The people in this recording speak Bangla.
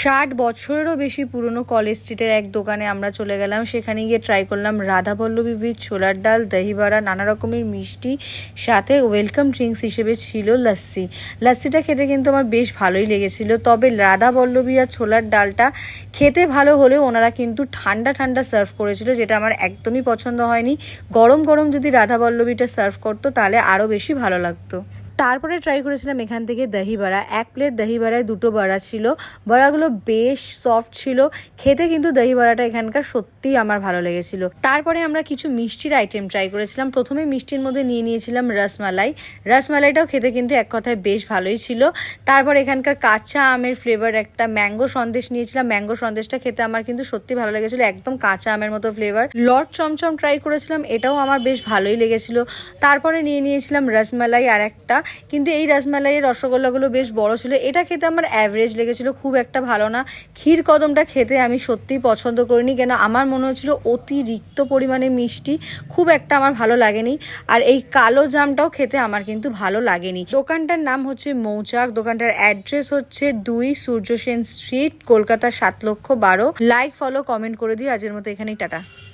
ষাট বছরেরও বেশি পুরনো কলেজ স্ট্রিটের এক দোকানে আমরা চলে গেলাম। সেখানে গিয়ে ট্রাই করলাম রাধা পল্লবী উইথ ছোলার ডাল, দহিবড়া, নানা রকমের মিষ্টি, সাথে ওয়েলকাম ড্রিঙ্কস হিসেবে ছিল লস্যি লস্যিটা খেতে কিন্তু আমার বেশ ভালোই লেগেছিল। তবে রাধা পল্লবী আর ছোলার ডালটা খেতে ভালো হলেও ওনারা কিন্তু ঠান্ডা ঠান্ডা সার্ভ করেছিল, যেটা আমার একদমই পছন্দ হয়নি। গরম গরম যদি রাধা পল্লবীটা সার্ভ করতো, তাহলে আরও বেশি ভালো লাগতো। তারপরে ট্রাই করেছিলাম এখান থেকে দহি বড়া এক প্লেট দহি বড়ায় দুটো বড়া ছিল। বড়াগুলো বেশ সফট ছিল। খেতে কিন্তু দহি বড়াটা এখানকার সত্যিই আমার ভালো লেগেছিল। তারপরে আমরা কিছু মিষ্টির আইটেম ট্রাই করেছিলাম। প্রথমে মিষ্টির মধ্যে নিয়ে নিয়েছিলাম রসমালাই। রসমালাইটাও খেতে কিন্তু এক কথায় বেশ ভালোই ছিল। তারপর এখানকার কাঁচা আমের ফ্লেভার একটা ম্যাঙ্গো সন্দেশ নিয়েছিলাম। ম্যাঙ্গো সন্দেশটা খেতে আমার কিন্তু সত্যি ভালো লেগেছিল। একদম কাঁচা আমের মতো ফ্লেভার লট চমচম ট্রাই করেছিলাম। এটাও আমার বেশ ভালোই লেগেছিল। তারপরে নিয়ে নিয়েছিলাম রসমালাই আর একটা কিন্তু এই রসমালাইয়ের রসগোল্লাগুলো বেশ বড় ছিল। এটা খেতে আমার অ্যাভারেজ লেগেছিল, খুব একটা ভালো না। ক্ষীর কদমটা খেতে আমি সত্যিই পছন্দ করিনি, কেন আমার মনে হচ্ছিল অতিরিক্ত পরিমাণে মিষ্টি, খুব একটা আমার ভালো লাগেনি। আর এই কালো জামটাও খেতে আমার কিন্তু ভালো লাগেনি। দোকানটার নাম হচ্ছে মৌচাক, দোকানটার অ্যাড্রেস হচ্ছে দুই সূর্য সেন স্ট্রিট কলকাতা সাত লক্ষ বারো। লাইক ফলো কমেন্ট করে দিও। আজকের মতো এখানেই টাটা।